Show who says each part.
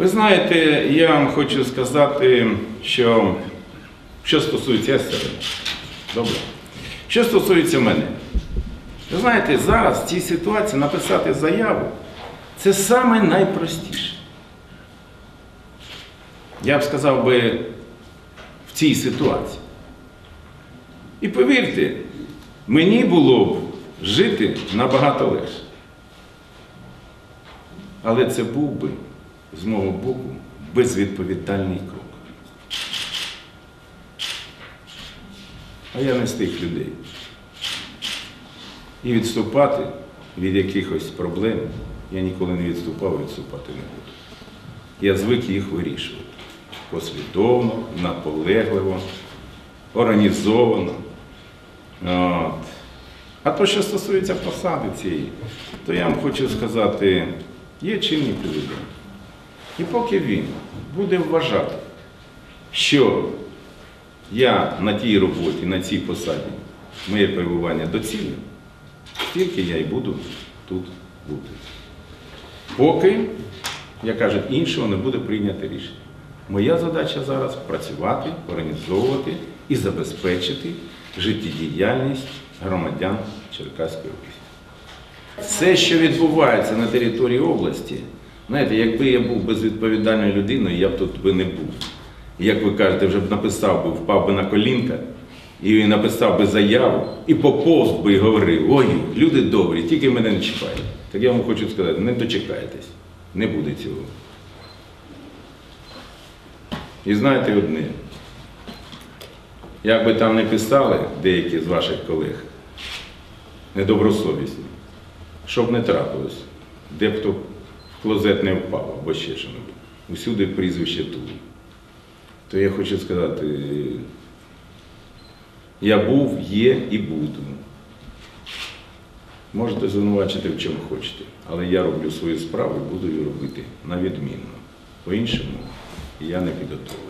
Speaker 1: Ви знаєте, я вам хочу сказати, що що стосується себе. Добре. Що стосується мене, ви знаєте, зараз в цій ситуації написати заяву це саме найпростіше. Я б сказав би в цій ситуації. І повірте, мені було б жити набагато легше. Але це був би з мого боку безвідповідальний крок. А я не з тих людей. І відступати від якихось проблем я ніколи не відступав і відступати не буду. Я звик їх вирішувати. Послідовно, наполегливо, організовано. От. А то, що стосується посади цієї, то я вам хочу сказати, є чинний президент. І поки він буде вважати, що я на тій роботі, на цій посаді, моє перебування доцільне, тільки я і буду тут бути. Поки, як кажуть, іншого не буде прийнято рішення. Моя задача зараз працювати, організовувати і забезпечити життєдіяльність громадян Черкаської області. Все, що відбувається на території області, знаєте, якби я був безвідповідальною людиною, я б тут би не був. Як ви кажете, вже б написав би, впав би на колінка і написав би заяву, і поповз би і говорив, ой, люди добрі, тільки мене не чіпають. Так я вам хочу сказати, не дочекайтесь, не буде цього. І знаєте одне, як би там не писали деякі з ваших колег, недобросовісні, щоб не трапилось, де б хто в клозет не впав або ще що небудь. Усюди прізвище тут. То я хочу сказати, я був, є і буду. Можете звинувачити в чому хочете, але я роблю свою справу і буду її робити на відмінно. По-іншому я не підготовлений.